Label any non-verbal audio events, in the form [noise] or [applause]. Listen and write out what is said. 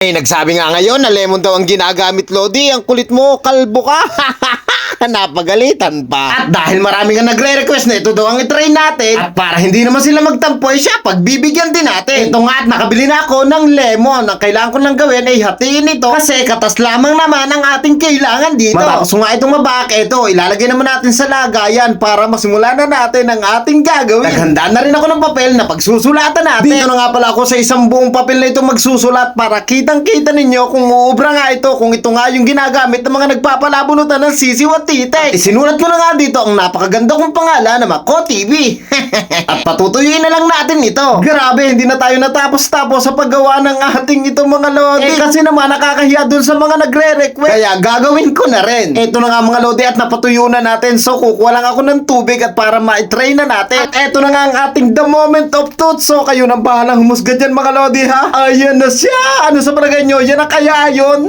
Eh, nagsabi nga ngayon na lemon daw ang ginagamit, Lodi. Ang kulit mo, kalbo ka. [laughs] Napagalitan pa. At dahil marami nga nagre-request na ito daw ang itry natin, at para hindi naman sila magtampo, eh siya, pagbibigyan din natin. Ito nga at nakabili na ako ng lemon. Ang kailangan ko lang gawin ay hatiin ito kasi katas lamang naman ang ating kailangan dito. Matapos ko nga itong mabak, ito, ilalagay naman natin sa lagayan para masimulan na natin ang ating gagawin. Naghanda na rin ako ng papel na pagsusulatan natin. Dito na nga pala ako sa isang buong papel na ito magsusulat para kitang-kita ninyo kung uubra nga ito, kung ito nga yung ginagamit ng mga nagpapalabunutan ng sisiw at tite. Isinulat ko na nga dito ang napakaganda kong pangalan na Mako TV. [laughs] at patutuyuin na lang natin ito. Grabe, hindi na tayo natapos-tapos sa paggawa ng ating itong mga lodi. Eh, kasi naman nakakahiya dun sa mga nagre-request. Kaya gagawin ko na rin. Ito na nga mga lodi at napatuyo na natin. So kukuha lang ako ng tubig at para ma-try na natin. At eto na nga ang ating the moment of truth. So kayo nang bahalang humusga dyan mga lodi ha. Ayan na siya. Ano sa palagay nyo? Yan na kaya yun?